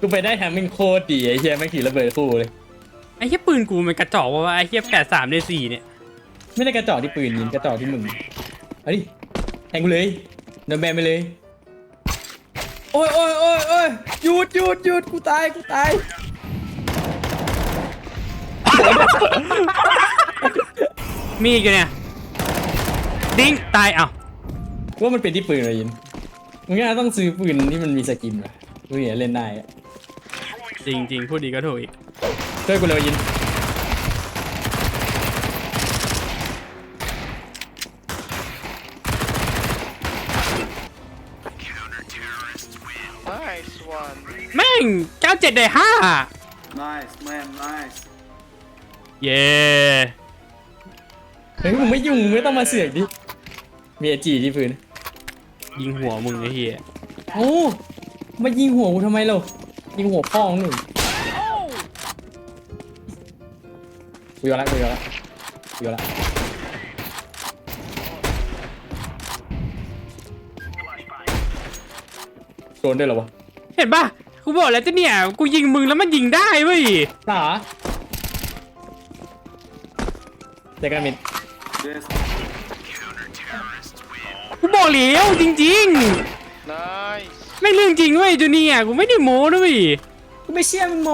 กูไปได้แฮมมิ่งโคตรดีไอ้เหี้ยไม่งขี่ระเบิดคู่เลย ไอ้เหี้ยปืนกูมันกระจอกวะไอ้เหี้ยแปดสามในสี่เนี่ยไม่ได้กระจอกที่ปืนยิงกระจอกที่มึงเอาดิแทงกูเลยเดินแบนไปเลย โอ้ยโอ้ยโอ้ยโอ้ยหยุดหยุดหยุดกูตายกูตาย มีอีกเนี่ยดิ้งตายเอ้ากูว่ามันเป็นที่ปืนเลยยินมึงน่าต้องซื้อปืนที่มันมีสกินว่ะ กูเนี่ยเล่นได้อะจริงจริงพูดดีก็ถูกอีกช่วยกูเลยยิน Nice one. แม่งเก้าเจ็ดได้ห้า Nice, man, nice. เย้เฮ้ยมึงไม่ยุ่งมึงไม่ต้องมาเสือกดิมีไอจีที่ปืนยิงหัวมึงไอ้เหี้ยโอ้ มายิงหัวกูทำไมเรายิงหัวพ่อของหนึ่งกูยอมละกูยอมละกูยอมละโดนด้วยเหรอวะเห็นปะกูบอกแล้วจะเนี่ย กูยิงมึงแล้วมันยิงได้เว้ยสาเจอกันมิด Yes. กูบอกแล้วจริง Nice. ๆไม่ จริงเว้ยจูเนียร์กูไม่ได้โม้ด้วยกูไม่เชื่อมึงโม